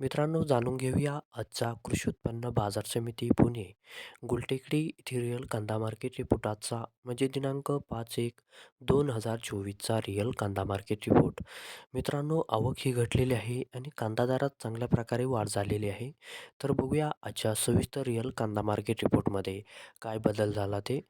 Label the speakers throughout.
Speaker 1: मित्रांनो जाणून घेऊया आजचा कृषी उत्पन्न बाजार समिती पुणे. गुलटेकडी इथे रिअल कांदा मार्केट रिपोर्ट आजचा म्हणजे दिनांक पाच एक दोन हजार चोवीसचा रिअल कांदा मार्केट रिपोर्ट. मित्रांनो आवक ही घटलेली आहे आणि कांदा दरात चांगल्या प्रकारे वाढ झालेली आहे. तर बघूया आजच्या सविस्तर रिअल कांदा मार्केट रिपोर्टमध्ये काय बदल झाला ते.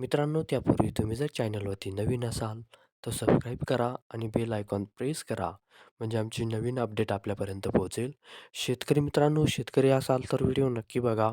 Speaker 1: मित्रांनो त्यापूर्वी तुम्ही जर चॅनलवरती नवीन असाल तर सबस्क्राईब करा आणि बेल आयकॉन प्रेस करा म्हणजे आमची नवीन अपडेट आपल्यापर्यंत पोहोचेल. शेतकरी मित्रांनो शेतकरी असाल तर व्हिडिओ नक्की बघा.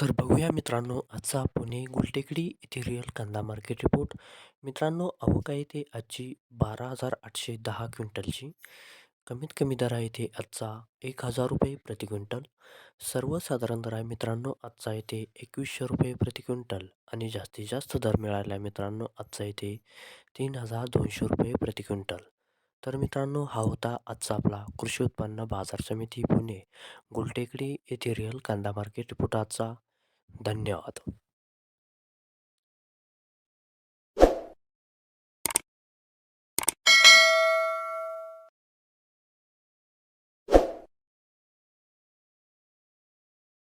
Speaker 1: तर बघूया मित्रांनो आजचा पुणे गुलटेकडी येथे रिअल कांदा मार्केट रिपोर्ट. मित्रांनो अवका येथे आजची बारा हजार आठशे दहा क्विंटलची. कमीत कमी दर आहे ते आजचा एक हजार रुपये प्रति क्विंटल. सर्वसाधारण दर आहे मित्रांनो आजचा येथे एकवीसशे रुपये प्रति क्विंटल. आणि जास्तीत जास्त दर मिळाला आहे मित्रांनो आजचा येथे तीन हजार दोनशे रुपये प्रति क्विंटल. तर मित्रांनो हा होता आजचा आपला कृषी उत्पन्न बाजार समिती पुणे गुलटेकडी येथे रिअल कांदा मार्केट पुटाचा धन्यवाद.